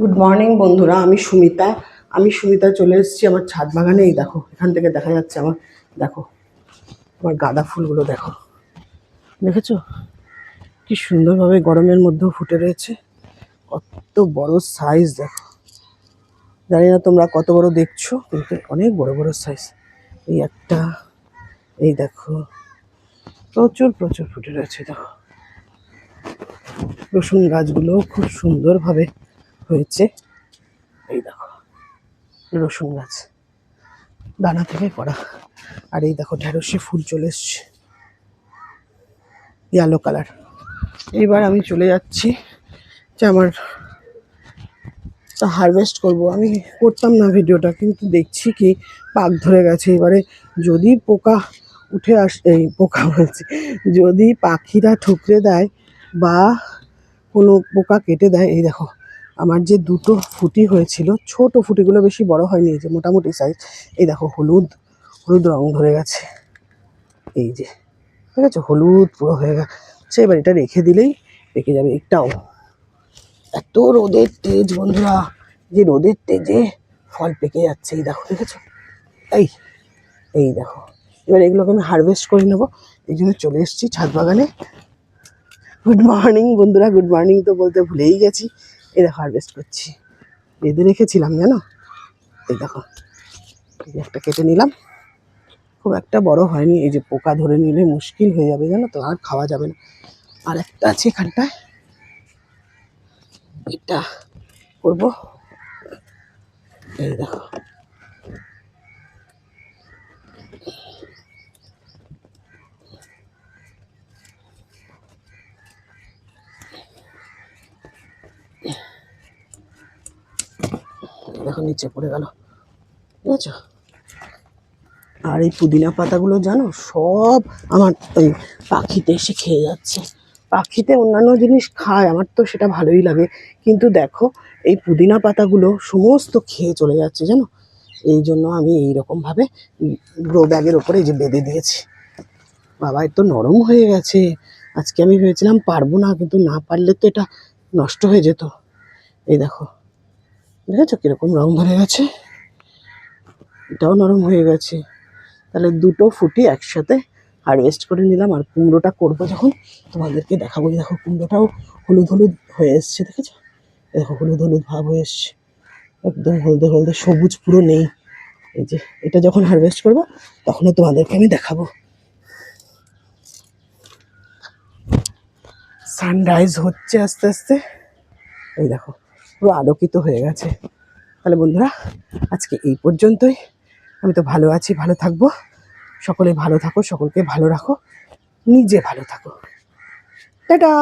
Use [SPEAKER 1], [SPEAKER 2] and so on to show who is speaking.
[SPEAKER 1] Good morning বন্ধুরা, আমি সুমিতা। আমি সুমিতা চলে এসেছি আমার ছাদ বাগানে। এই দেখো, এখান থেকে দেখা যাচ্ছে আমার, দেখো, আমার গাঁদা ফুলগুলো, দেখো। দেখেছ? কি সুন্দরভাবে গরমের মধ্যেও ফুটে রয়েছে। কত বড় সাইজ দেখো। জানি না তোমরা কত বড় দেখছ, কিন্তু অনেক বড় বড় সাইজ এই একটা, এই দেখো, প্রচুর প্রচুর ফুটে রয়েছে, দেখো। রসুন গাছগুলো খুব সুন্দরভাবে হয়েছে। এই দেখো, রসুন গাছ। দানা থেকে করা আর এই দেখো ঢেঁড়সে ফুল চলে এসছে। ইয়েলো কালার এবার আমি চলে যাচ্ছি যে আমার হারভেস্ট করব। আমি করতাম না ভিডিওটা, কিন্তু দেখছি কি পাক ধরে গেছে। এবারে যদি পোকা উঠে আস, এই পোকা বলছি, যদি পাখিরা ঠুকরে দেয় বা কোনো পোকা কেটে দেয়, এই দেখো আমার যে দুটো ফুটি হয়েছিল, ছোট ফুটিগুলো বেশি বড় হয়নি যে মোটামুটি সাইজ এই দেখো, হলুদ হলুদ রং ধরে গেছে। এই যে, ঠিক আছে? হলুদ পুরো হয়ে গেছে। এবার এটা রেখে দিলেই পেকে যাবে একটাও। এত রোদের তেজ, বন্ধুরা। যে রোদের তেজে ফল পেকে যাচ্ছে, এই দেখো দেখেছ এই এই দেখো। এবার এগুলোকে আমি হারভেস্ট করে নেব। এই জন্য চলে এসেছি ছাদ বাগানে। গুড মর্নিং বন্ধুরা। গুড মর্নিং তো বলতে ভুলেই গেছি। এই দেখো হারভেস্ট করছি। বেঁধে রেখেছিলাম, জানো? এই দেখো, এই একটা কেটে নিলাম। খুব একটা বড় হয়নি, এই যে পোকা ধরে নিলে মুশকিল হয়ে যাবে, জানো তো? আর খাওয়া যাবে না। আর একটা আছে এখানটায়। এটা করব। এই দেখো দেখো, নিচে পড়ে গেল। ঠিক আছে আর এই পুদিনা পাতাগুলো জানো, সব আমার ওই পাখিতে এসে খেয়ে যাচ্ছে। পাখিতে অন্যান্য জিনিস খায়, আমার তো সেটা ভালোই লাগে। কিন্তু দেখো, এই পুদিনা পাতাগুলো সমস্ত খেয়ে চলে যাচ্ছে, জানো? এই জন্য আমি এইরকমভাবে গ্রো ব্যাগের ওপরে যে বেঁধে দিয়েছি। বাবা এ তো নরম হয়ে গেছে। আজকে আমি ভেবেছিলাম পারব না, কিন্তু না পারলে তো এটা নষ্ট হয়ে যেত। এই দেখো দেখেছ কীরকম রং ধরে গেছে? এটাও নরম হয়ে গেছে। তাহলে দুটো ফুটি একসাথে হারভেস্ট করে নিলাম আর কুমড়োটা করব যখন। তোমাদেরকে দেখাবো দেখো কুমড়োটাও হলুদ হলুদ হয়ে এসছে, দেখেছ? দেখো হলুদ হলুদ ভাব হয়ে এসছে। একদম হলদে হলদে সবুজ পুরো নেই। এই যে এটা যখন হারভেস্ট করব তখনও তোমাদেরকে আমি দেখাবো। সানরাইজ হচ্ছে আস্তে আস্তে। এই দেখো পুরো আলোকিত হয়ে গেছে। তাহলে বন্ধুরা, আজকে এই পর্যন্তই। আমি তো ভালো আছি, ভালো থাকব। সকলে ভালো থাকো, সকলকে ভালো রাখো। নিজে ভালো থাকো। টাটা!